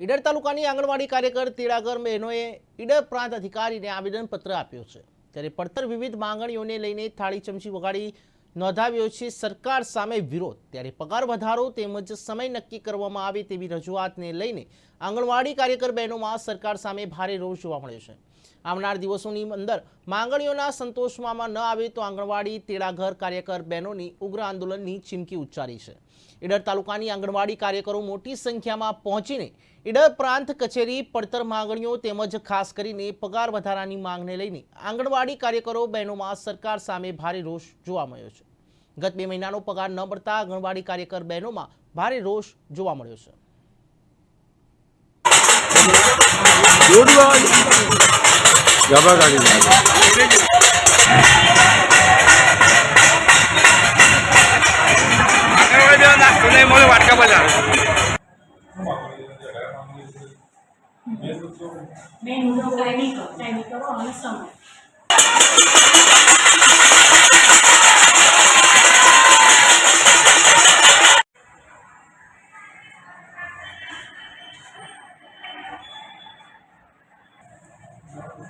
ઈડર તાલુકાની આંગણવાડી કાર્યકર તેડાગર બહેનોએ ઈડર પ્રાંત અધિકારીને આવેદનપત્ર આપ્યું છે. ત્યારે પડતર વિવિધ માંગણીઓને લઈને થાળી ચમચી વગાડી નોંધાવ્યો છે, સરકાર સામે વિરોધ. ત્યારે પગાર વધારો તેમજ સમય નક્કી કરવામાં આવે તેવી રજૂઆતને લઈને આંગણવાડી કાર્યકર બહેનોમાં સરકાર સામે ભારે રોષ જોવા મળ્યો છે. આવનાર દિવસોની અંદર માંગણીઓના સંતોષવામાં ન આવે તો આંગણવાડી, તેડાઘર કાર્યકર બહેનોની ઉગ્ર આંદોલનની ચીમકી ઉચ્ચારી છે. ઈડર તાલુકાની આંગણવાડી કાર્યકરો મોટી સંખ્યામાં પહોંચીને ઈડર પ્રાંત કચેરી, પડતર માંગણીઓ તેમજ ખાસ કરીને પગાર વધારાની માંગને લઈને આંગણવાડી કાર્યકરો બહેનોમાં સરકાર સામે ભારે રોષ જોવા મળ્યો છે. ગત બે મહિનાનો પગાર ન મળતા આંગણવાડી કાર્યકર બહેનોમાં ભારે રોષ જોવા મળ્યો છે. વાટકા બજાર મેં ટાઈમિંગ ટાઈમિંગ કરો અને સમય.